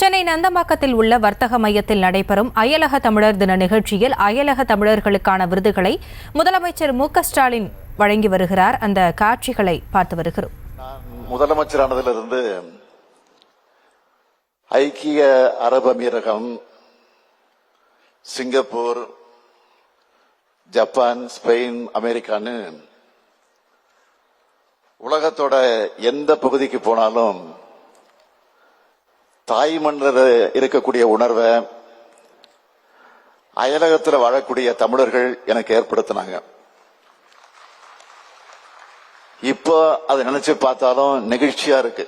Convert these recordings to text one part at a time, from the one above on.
சென்னை நந்தம்பாக்கத்தில் உள்ள வர்த்தக மையத்தில் நடைபெறும் அயலக தமிழர் தின நிகழ்ச்சியில் அயலக தமிழர்களுக்கான விருதுகளை முதலமைச்சர் மு ஸ்டாலின் வழங்கி வருகிறார். அந்த காட்சிகளை பார்த்து வருகிறோம். முதலமைச்சரானதிலிருந்து ஐக்கிய அரபு அமீரகம் சிங்கப்பூர் ஜப்பான் ஸ்பெயின் அமெரிக்கான்னு உலகத்தோட எந்த பகுதிக்கு போனாலும் தாய் மண்ணில் இருக்கக்கூடிய உணர்வை அயலகத்தில் வாழக்கூடிய தமிழர்கள் எனக்கு ஏற்படுத்தினாங்க. இப்போ அதை நினைச்சு பார்த்தாலும் நெகிழ்ச்சியா இருக்கு.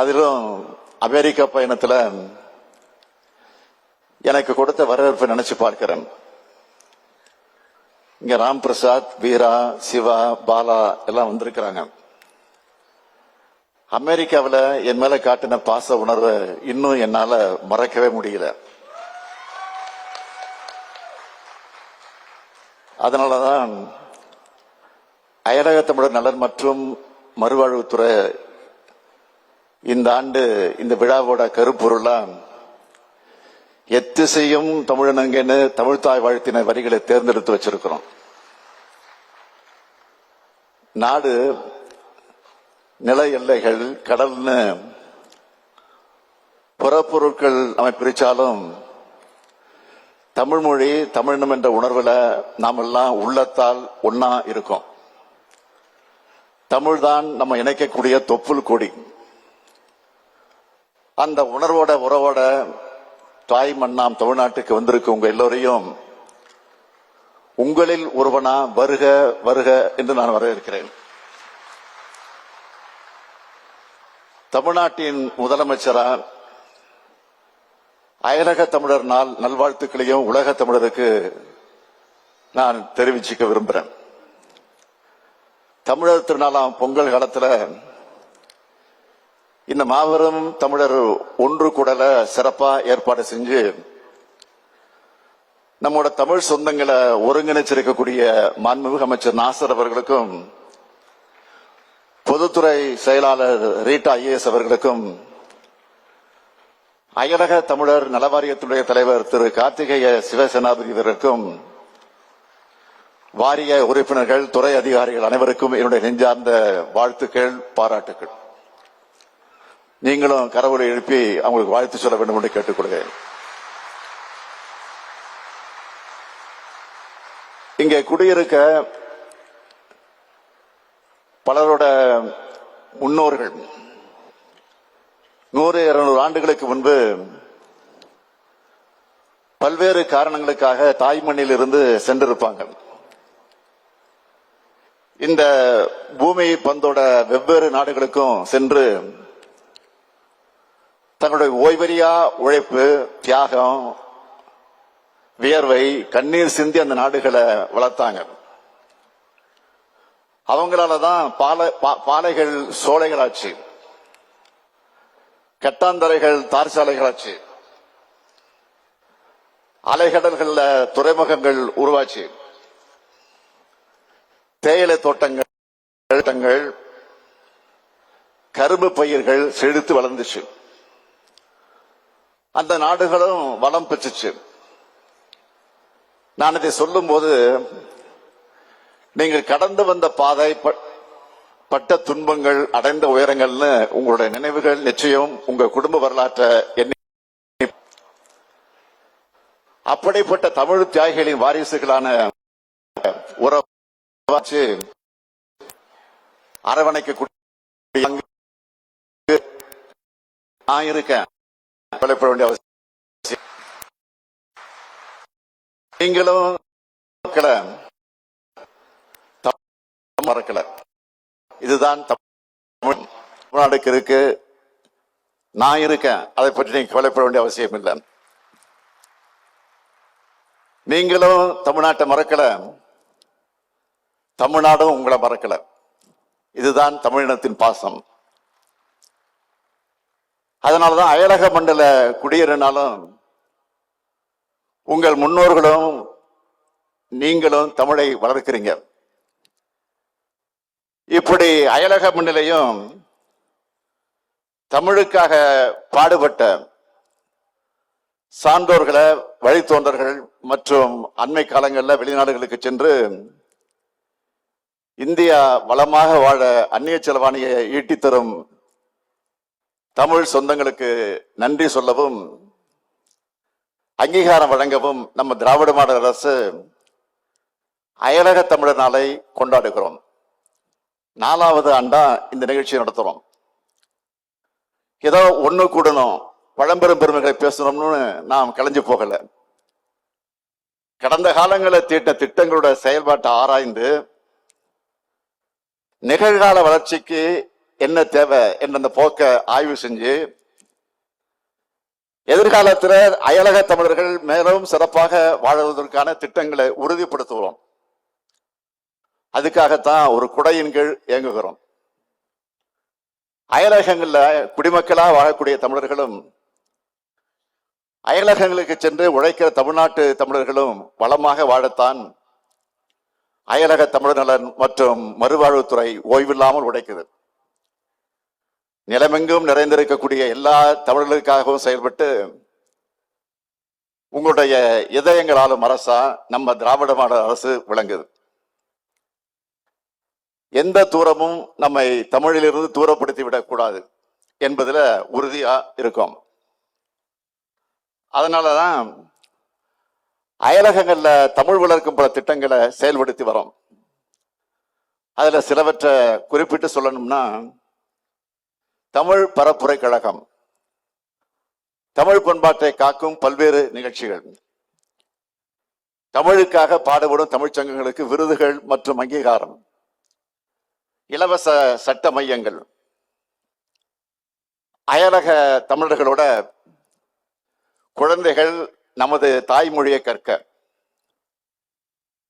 அதிலும் அமெரிக்கா பயணத்தில் எனக்கு கொடுத்த வரவேற்பை நினைச்சு பார்க்கிறேன். இங்க ராம் பிரசாத் வீரா சிவா பாலா எல்லாம் வந்திருக்கிறாங்க. அமெரிக்காவில் என் மேல காட்டின பாச உணர்வை இன்னும் என்னால மறக்கவே முடியல. அதனாலதான் அயலக தமிழர் நலன் மற்றும் மறுவாழ்வுத்துறை இந்த ஆண்டு இந்த விழாவோட கருப்பொருளாம் எத்திசையும் தமிழனங்கன்னு தமிழ்தாய் வாழ்த்தின வரிகளை தேர்ந்தெடுத்து வச்சிருக்கிறோம். நாடு நில எல்லைகள் கடல்னு புறப்பொருட்கள் நம்ம பிரிச்சாலும் தமிழ் மொழி தமிழினம் என்ற உணர்வுல நாமெல்லாம் உள்ளத்தால் ஒன்னா இருக்கோம். தமிழ்தான் நம்ம இணைக்கக்கூடிய தொப்புள் கொடி. அந்த உணர்வோட உறவோட தாய் மண்ணாம் தமிழ்நாட்டுக்கு வந்திருக்கு உங்க எல்லோரையும் உங்களில் ஒருவனா வருக வருக என்று நான் வரவேற்கிறேன். தமிழ்நாட்டின் முதலமைச்சரா அயலக தமிழர் நாள் நல்வாழ்த்துக்களையும் உலக தமிழருக்கு நான் தெரிவிச்சுக்க விரும்புறேன். தமிழர் திருநாளாம் பொங்கல் காலத்தில் இந்த மாபெரும் தமிழர் ஒன்று கூடல சிறப்பாக ஏற்பாடு செஞ்சு நம்மோட தமிழ் சொந்தங்களை ஒருங்கிணைச்சிருக்கக்கூடிய மாண்புமிகு அமைச்சர் நாசர் அவர்களுக்கும் பொதுத்துறை செயலாளர் ரீட்டா ஐஏஎஸ் அவர்களுக்கும் அயலக தமிழர் நலவாரியத்துடைய தலைவர் திரு கார்த்திகேய சிவசேனாபதி அவர்களுக்கும் வாரிய உறுப்பினர்கள் துறை அதிகாரிகள் அனைவருக்கும் என்னுடைய நெஞ்சார்ந்த வாழ்த்துக்கள் பாராட்டுக்கள். நீங்களும் கரவொலி எழுப்பி அவங்களுக்கு வாழ்த்து சொல்ல வேண்டும் என்று கேட்டுக்கொள்கிறேன். இங்கே குடியிருக்க பலரோட முன்னோர்கள். நூறு இருநூறு ஆண்டுகளுக்கு முன்பு பல்வேறு காரணங்களுக்காக தாய்மண்ணில் இருந்து சென்றிருப்பாங்க. இந்த பூமி பந்தோட வெவ்வேறு நாடுகளுக்கும் சென்று தங்களுடைய ஓய்வறியா உழைப்பு தியாகம் வியர்வை கண்ணீர் சிந்தி அந்த நாடுகளை வளர்த்தாங்க. அவங்களால தான் பாலை பா- பாலைகள் சோலைகளாச்சு. கட்டாந்தரைகள் தார் சாலைகளாச்சு அலைகடல்கள்ல துறைமுகங்கள் உருவாச்சு. தேயிலை தோட்டங்கள் கரும்பு பயிர்கள் செழித்து வளர்ந்துச்சு. அந்த நாடுகளும் வளம் பெற்றுச்சு. நான் இதை சொல்லும் போது நீங்கள் கடந்து வந்த பாதை பட்ட துன்பங்கள் அடைந்த உயரங்கள்னு உங்களுடைய நினைவுகள் நிச்சயம் உங்க குடும்ப வரலாற்றை எண்ணி அப்படிப்பட்ட தமிழ் தியாகிகளின் வாரிசுகளான உறவாச்சு அரவணைக்க நான் இருக்கேன். கவலைப்பட வேண்டிய அவசியம் நீங்களும் மறக்கல. இதுதான் தமிழ்நாடுக்கு இருக்கு. நான் இருக்கேன். அதை பற்றி நீங்க கவலைப்பட வேண்டிய அவசியம் இல்லை. நீங்களும் தமிழ்நாட்டை மறக்கல. தமிழ்நாடும் உங்களை மறக்கல. இதுதான் தமிழினத்தின் பாசம். அதனாலதான் அயலக மண்டல குடியேறினாலும் உங்கள் முன்னோர்களும் நீங்களும் தமிழை வளர்க்கிறீங்க. இப்படி அயலக மண்ணிலையும் தமிழுக்காக பாடுபட்ட சான்றோர்களை வழித்தோன்றர்கள் மற்றும் அண்மை காலங்களில் வெளிநாடுகளுக்கு சென்று இந்தியா வளமாக வாழ அந்நிய செலவாணியை ஈட்டித்தரும் தமிழ் சொந்தங்களுக்கு நன்றி சொல்லவும் அங்கீகாரம் வழங்கவும் நம்ம திராவிட மாடல் அரசு அயலக தமிழர் நாளை கொண்டாடுகிறோம். நாலாவது ஆண்டா இந்த நிகழ்ச்சி நடத்துறோம். ஏதோ ஒண்ணு கூடணும் பழம்பெரும் பெருமைகளை பேசணும்னு நாம் கலைஞ்சு போகல. கடந்த காலங்களில் தீட்ட திட்டங்களோட செயல்பாட்டை ஆராய்ந்து நிகழ்கால வளர்ச்சிக்கு என்ன தேவை என்ற அந்த போக்க ஆய்வு செஞ்சு எதிர்காலத்தில் அயலக தமிழர்கள் மேலும் சிறப்பாக வாழ்வதற்கான திட்டங்களை உறுதிப்படுத்துகிறோம். அதுக்காகத்தான் ஒரு குடையின் கீழ் இயங்குகிறோம். அயலகங்களில் குடிமக்களாக வாழக்கூடிய தமிழர்களும் அயலகங்களுக்கு சென்று உழைக்கிற தமிழ்நாட்டு தமிழர்களும் வளமாக வாழத்தான் அயலக தமிழர் நலன் மற்றும் மறுவாழ்வுத்துறை ஓய்வில்லாமல் உழைக்குது. நிலமெங்கும் நிறைந்திருக்கக்கூடிய எல்லா தமிழர்களுக்காகவும் செயல்பட்டு உங்களுடைய இதயங்களாலும் அரசா நம்ம திராவிட மாடல் அரசு விளங்குது. எந்த தூரமும் நம்மை தமிழிலிருந்து தூரப்படுத்தி விடக்கூடாது என்பதில் உறுதியாக இருக்கும். அதனாலதான் அயலகங்களில் தமிழ் வளர்க்கும் பல திட்டங்களை செயல்படுத்தி வரோம். அதில் சிலவற்றை குறிப்பிட்டு சொல்லணும்னா தமிழ் பரப்புரை கழகம் தமிழ் பண்பாட்டை காக்கும் பல்வேறு நிகழ்ச்சிகள் தமிழுக்காக பாடுபடும் தமிழ்ச் சங்கங்களுக்கு விருதுகள் மற்றும் அங்கீகாரம் இலவச சட்ட மையங்கள். அயலக தமிழர்களோட குழந்தைகள் நமது தாய்மொழியை கற்க.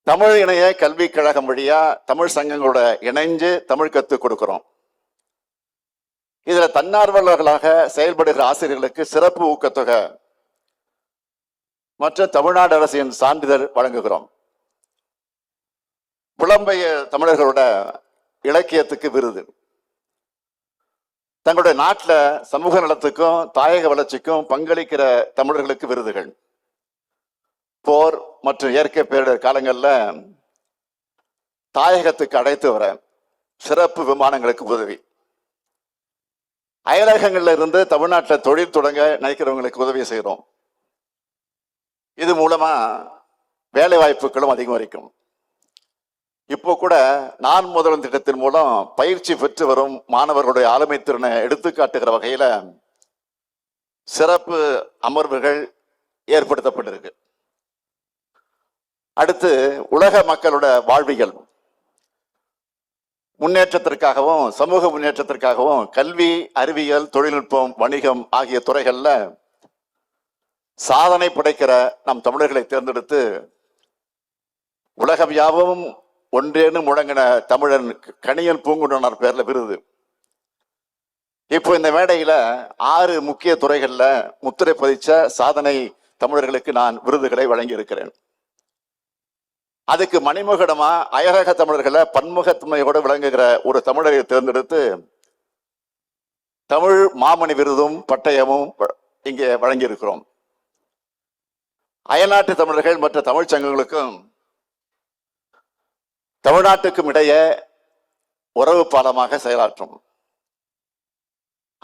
தமிழ் இணைய கல்விக் கழகம் வழியா தமிழ் சங்கங்களோட இணைஞ்சு தமிழ் கற்றுக் கொடுக்கிறோம். இதுல தன்னார்வலர்களாக செயல்படுகிற ஆசிரியர்களுக்கு சிறப்பு ஊக்கத்தொகை. மற்றும் தமிழ்நாடு அரசின் சான்றிதழ் வழங்குகிறோம். புலம்பெயர் தமிழர்களோட இலக்கியத்துக்கு விருது. தங்களுடைய நாட்டில் சமூக நலத்துக்கும் தாயக வளர்ச்சிக்கும் பங்களிக்கிற தமிழர்களுக்கு விருதுகள். போர் மற்றும் இயற்கை பேரிடர் காலங்களில் தாயகத்துக்கு அழைத்து வர சிறப்பு விமானங்களுக்கு உதவி. அயலகங்களில் இருந்து தமிழ்நாட்டில் தொழில் தொடங்க நினைக்கிறவங்களுக்கு உதவி செய்கிறோம் இது மூலமாக வேலை வாய்ப்புகளும் அதிகரிக்கும். இப்போ கூட நான் முதல்வன் திட்டத்தின் மூலம் பயிற்சி பெற்று வரும் மாணவர்களுடைய ஆளுமை திறனை எடுத்துக்காட்டுகிற வகையில சிறப்பு அமர்வுகள் ஏற்படுத்தப்பட்டிருக்கு. அடுத்து உலக மக்களோட வாழ்வியல். முன்னேற்றத்திற்காகவும் சமூக முன்னேற்றத்திற்காகவும் கல்வி அறிவியல் தொழில்நுட்பம் வணிகம் ஆகிய துறைகளில் சாதனை படைக்கிற நம் தமிழர்களை தேர்ந்தெடுத்து உலகம் யாவும் ஒன்றேன்னு முழங்கின தமிழன் கணியன் பூங்குடனார் பேர்ல விருது. இப்போ இந்த மேடையில ஆறு முக்கிய துறைகள்ல முத்திரை பதிச்ச சாதனை தமிழர்களுக்கு நான் விருதுகளை வழங்கியிருக்கிறேன். அதுக்கு மணிமுகடமா அயரக தமிழர்களை பன்முகத்தன்மையோடு விளங்குகிற ஒரு தமிழரை தேர்ந்தெடுத்து தமிழ் மாமணி விருதும் பட்டயமும் வ- இங்கே வழங்கியிருக்கிறோம். அயல்நாட்டு தமிழர்கள் மற்ற தமிழ்ச் சங்கங்களுக்கும் தமிழ்நாட்டுக்கும் இடையே உறவு பாலமாக செயலாற்றும்.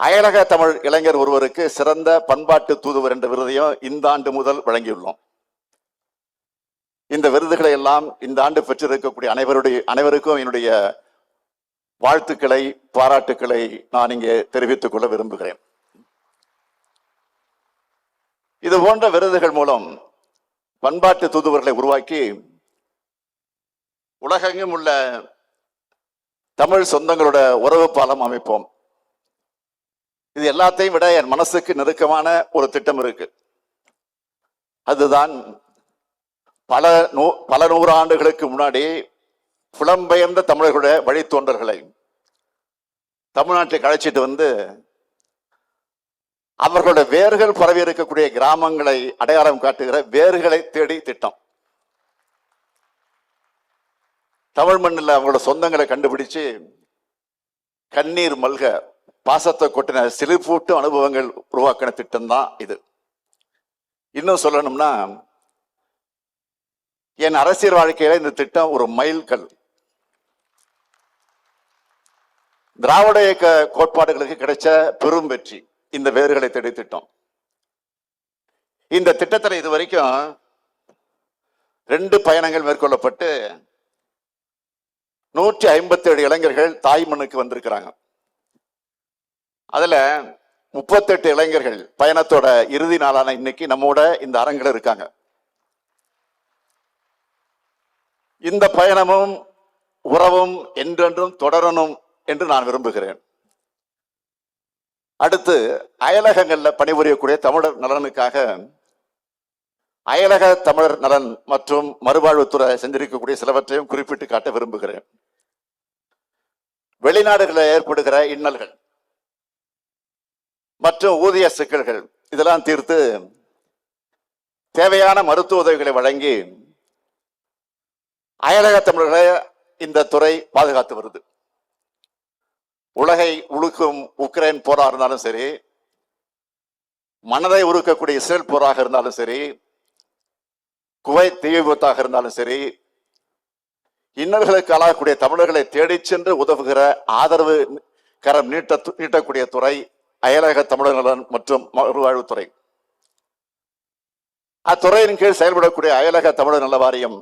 அயலக தமிழ் இளைஞர் ஒருவருக்கு சிறந்த பண்பாட்டு தூதுவர் என்ற விருதையும் இந்த ஆண்டு முதல் வழங்கியுள்ளோம். இந்த விருதுகளை எல்லாம் இந்த ஆண்டு பெற்றிருக்கக்கூடிய அனைவருடைய அனைவருக்கும் என்னுடைய வாழ்த்துக்களை பாராட்டுக்களை நான் இங்கே தெரிவித்துக் கொள்ள விரும்புகிறேன். இது போன்ற விருதுகள் மூலம் பண்பாட்டு தூதுவர்களை உருவாக்கி உலகெங்கும் உள்ள தமிழ் சொந்தங்களோட உறவு பாலம் அமைப்போம். இது எல்லாத்தையும் விட என் மனசுக்கு நெருக்கமான ஒரு திட்டம் இருக்கு. அதுதான் பல நூ பல நூறாண்டுகளுக்கு முன்னாடி புலம்பெயர்ந்த தமிழர்களுடைய வழித்தோன்றர்களை தமிழ்நாட்டுக்கு அழைச்சிட்டு வந்து அவர்களோட வேர்கள் பரவி இருக்கக்கூடிய கிராமங்களை அடையாளம் காட்டுகிற வேர்களை தேடி திட்டம். தமிழ் மண்ணில் அவங்களோட சொந்தங்களை கண்டுபிடிச்சு கண்ணீர் மல்க பாசத்தை கொட்டின சிலிர்ப்பூட்டும் அனுபவங்கள் உருவாக்கின திட்டம் தான் இது. இன்னும் சொல்லணும்னா என் அரசியல் வாழ்க்கையில இந்த திட்டம் ஒரு மைல்கல் திராவிட இயக்க கோட்பாடுகளுக்கு கிடைச்ச பெரும் வெற்றி. இந்த வேர்களை தேடி திட்டம். இந்த திட்டத்தில் இது வரைக்கும் ரெண்டு பயணங்கள் மேற்கொள்ளப்பட்டு நூற்றி ஐம்பத்தி ஏழு இளைஞர்கள் தாய் மண்ணுக்கு வந்திருக்கிறாங்க. அதுல முப்பத்தெட்டு இளைஞர்கள் பயணத்தோட இறுதி நாளான இன்னைக்கு நம்மோட இந்த அரங்கில் இருக்காங்க. இந்த பயணமும் உறவும் என்றென்றும் தொடரணும் என்று நான் விரும்புகிறேன். அடுத்து அயலகங்களில் பணிபுரியக்கூடிய தமிழர் நலனுக்காக அயலக தமிழர் நலன் மற்றும் மறுவாழ்வுத்துறை செஞ்சிருக்கக்கூடிய சிலவற்றையும் குறிப்பிட்டு காட்ட விரும்புகிறேன். வெளிநாடுகளில் ஏற்படுகிற இன்னல்கள் மற்றும் ஊதிய சிக்கல்கள் இதெல்லாம் தீர்த்து தேவையான மருத்துவ உதவிகளை வழங்கி அயலக தமிழர்களை இந்த துறை பாதுகாத்து வருது. உலகை உழுக்கும் உக்ரைன் போரா இருந்தாலும் சரி மனதை உருக்கக்கூடிய இஸ்ரேல் போராக இருந்தாலும் சரி குவைத் தீ விபத்தாக இருந்தாலும் சரி இன்னல்களுக்கு ஆளாகக்கூடிய தமிழர்களை தேடி சென்று உதவுகிற ஆதரவு கரம் நீட்ட நீட்டக்கூடிய துறை அயலக தமிழர் நலன் மற்றும் மறுவாழ்வுத்துறை. அத்துறையின் கீழ் செயல்படக்கூடிய அயலக தமிழர் நல வாரியம்.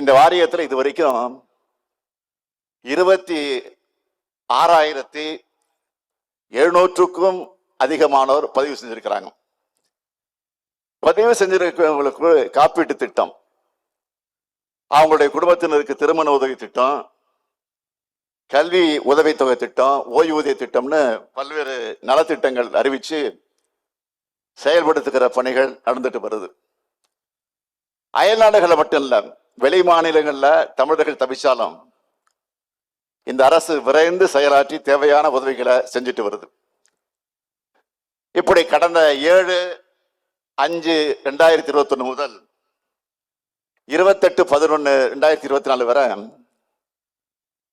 இந்த வாரியத்தில் இது வரைக்கும் இருபத்தி ஆறாயிரத்தி எழுநூற்றுக்கும் அதிகமானோர் பதிவு செஞ்சிருக்கிறாங்க. பதிவு செஞ்சிருக்கிறவங்களுக்கு காப்பீட்டு திட்டம். அவங்களுடைய குடும்பத்தினருக்கு திருமண உதவி திட்டம் கல்வி உதவித்தொகை திட்டம் ஓய்வூதிய திட்டம்னு பல்வேறு நலத்திட்டங்கள் அறிவித்து செயல்படுத்துகிற பணிகள் நடந்துட்டு வருது. அயல்நாடுகளை மட்டும் இல்லை வெளி மாநிலங்களில் தமிழர்கள் தவிச்சாலும் இந்த அரசு விரைந்து செயலாற்றி தேவையான உதவிகளை செஞ்சுட்டு வருது. இப்படி கடந்த ஏழு அஞ்சு ரெண்டாயிரத்தி இருபத்தொன்னு முதல் இருபத்தெட்டு பதினொன்று ரெண்டாயிரத்தி இருபத்தி நாலு வரை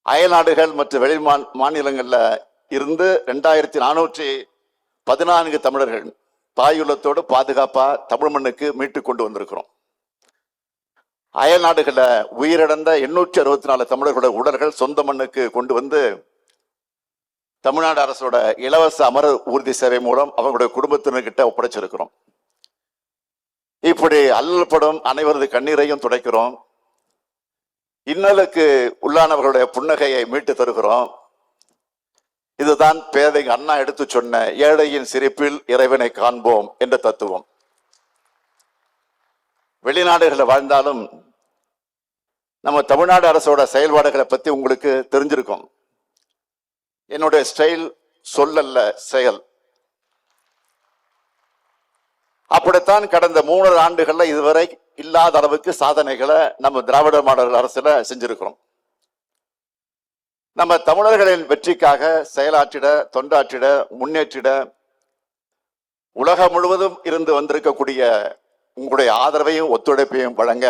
அயல்நாடுகள் மற்றும் வெளி மாநிலங்களில் இருந்து ரெண்டாயிரத்தி நானூற்றி பதினான்கு தமிழர்கள் தாயுள்ளத்தோடு பாதுகாப்பாக தமிழ் மண்ணுக்கு மீட்டு கொண்டு வந்திருக்கிறோம். அயல் நாடுகளில் உயிரிழந்த எண்ணூற்றி அறுபத்தி நாலு தமிழர்களோட உடல்கள் சொந்த மண்ணுக்கு கொண்டு வந்து தமிழ்நாடு அரசோட இலவச அமர ஊர்தி சேவை மூலம் அவங்களுடைய குடும்பத்தினர்கிட்ட ஒப்படைச்சிருக்கிறோம். இப்படி அல்லப்படும் அனைவரது கண்ணீரையும் துடைக்கிறோம். இன்னலுக்கு உள்ளானவர்களுடைய புன்னகையை மீட்டு தருகிறோம். இதுதான் பேதை அண்ணா எடுத்து சொன்ன ஏழையின் சிரிப்பில் இறைவனை காண்போம் என்ற தத்துவம். வெளிநாடுகளில் வாழ்ந்தாலும் நம்ம தமிழ்நாடு அரசோட செயல்பாடுகளை பத்தி உங்களுக்கு தெரிஞ்சிருக்கும். என்னுடைய ஸ்டைல் சொல்லல்ல செயல். அப்படித்தான் கடந்த மூணு ஆண்டுகள்ல இதுவரை இல்லாத அளவுக்கு சாதனைகளை நம்ம திராவிட மாடல் அரசுல செஞ்சிருக்கிறோம். நம்ம தமிழர்களின் வெற்றிக்காக செயலாற்றிட தொண்டாற்றிட முன்னேற்றிட உலகம் முழுவதும் இருந்து வந்திருக்கக்கூடிய உங்களுடைய ஆதரவையும் ஒத்துழைப்பையும் வழங்க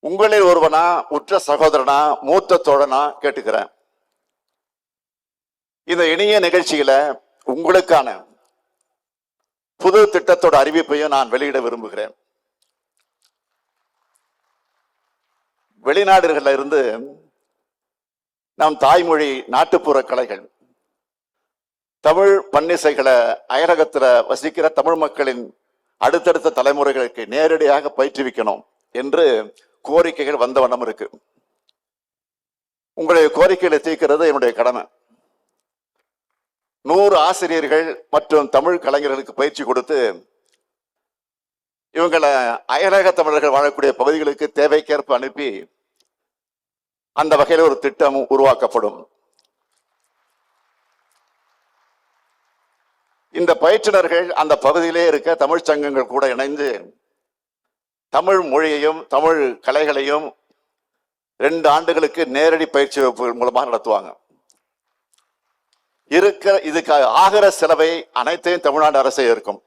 உங்களில் ஒருவனா உற்ற சகோதரனா மூத்த தோழனா கேட்டுக்கிறேன். இந்த இணைய நிகழ்ச்சியில உங்களுக்கான புது திட்டத்தோட அறிவிப்பையும் நான் வெளியிட விரும்புகிறேன். வெளிநாடுகள்ல இருந்து நம் தாய்மொழி நாட்டுப்புற கலைகள் தமிழ் பன்னிசைகளை அயலகத்துல வசிக்கிற தமிழ் மக்களின் அடுத்தடுத்த தலைமுறைகளுக்கு நேரடியாக பயிற்றுவிக்கணும் என்று கோரிக்கைகள் வந்த வண்ணம் இருக்கு. உங்களுடைய கோரிக்கைகளை தீர்க்கிறது என்னுடைய கடமை. நூறு ஆசிரியர்கள் மற்றும் தமிழ் கலைஞர்களுக்கு பயிற்சி கொடுத்து இவங்களை அயலக தமிழர்கள் வாழக்கூடிய பகுதிகளுக்கு தேவைக்கேற்ப அனுப்பி அந்த வகையில் ஒரு திட்டம் உருவாக்கப்படும். இந்த பயிற்றுனர்கள் அந்த பகுதியிலே இருக்க தமிழ் சங்கங்கள் கூட இணைந்து தமிழ் மொழியையும் தமிழ் கலைகளையும் ரெண்டு ஆண்டுகளுக்கு நேரடி பயிற்சி வகுப்புகள் மூலமாக நடத்துவாங்க. இருக்க இதுக்கு ஆகிற செலவை அனைத்தையும் தமிழ்நாடு அரசு ஏற்கும்.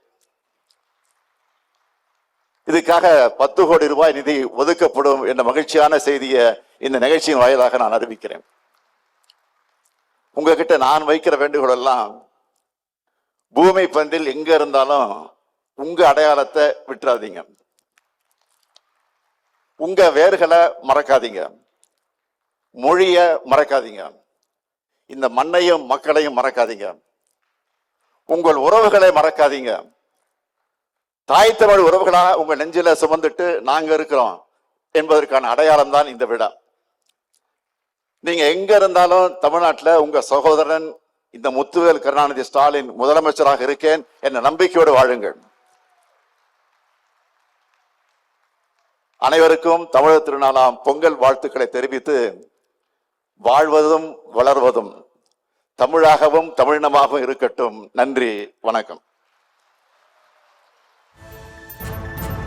இதுக்காக பத்து கோடி ரூபாய் நிதி ஒதுக்கப்படும் என்ற மகிழ்ச்சியான செய்தியை இந்த நிகழ்ச்சியின் வாயிலாக நான் அறிவிக்கிறேன். உங்ககிட்ட நான் வைக்கிற வேண்டுகோள் எல்லாம் பூமி பந்தில் எங்க இருந்தாலும் உங்க அடையாளத்தை விட்டுறாதீங்க. உங்க வேர்களை மறக்காதீங்க. மொழிய மறக்காதீங்க. இந்த மண்ணையும் மக்களையும் மறக்காதீங்க. உங்கள் உறவுகளை மறக்காதீங்க. தாய் தமிழ் உறவுகளா உங்க நெஞ்சில சுமந்துட்டு நாங்க இருக்கிறோம் என்பதற்கான அடையாளம் தான் இந்த விழா நீங்க எங்க இருந்தாலும் தமிழ்நாட்டுல உங்க சகோதரன் இந்த முத்துவேல் கருணாநிதி ஸ்டாலின் முதலமைச்சராக இருக்கேன் என்ற நம்பிக்கையோடு வாழுங்கள். அனைவருக்கும் தமிழர் திருநாளாம் பொங்கல் வாழ்த்துக்களை தெரிவித்து வாழ்வதும் வளர்வதும் தமிழாகவும் தமிழினமாகவும் இருக்கட்டும். நன்றி வணக்கம்.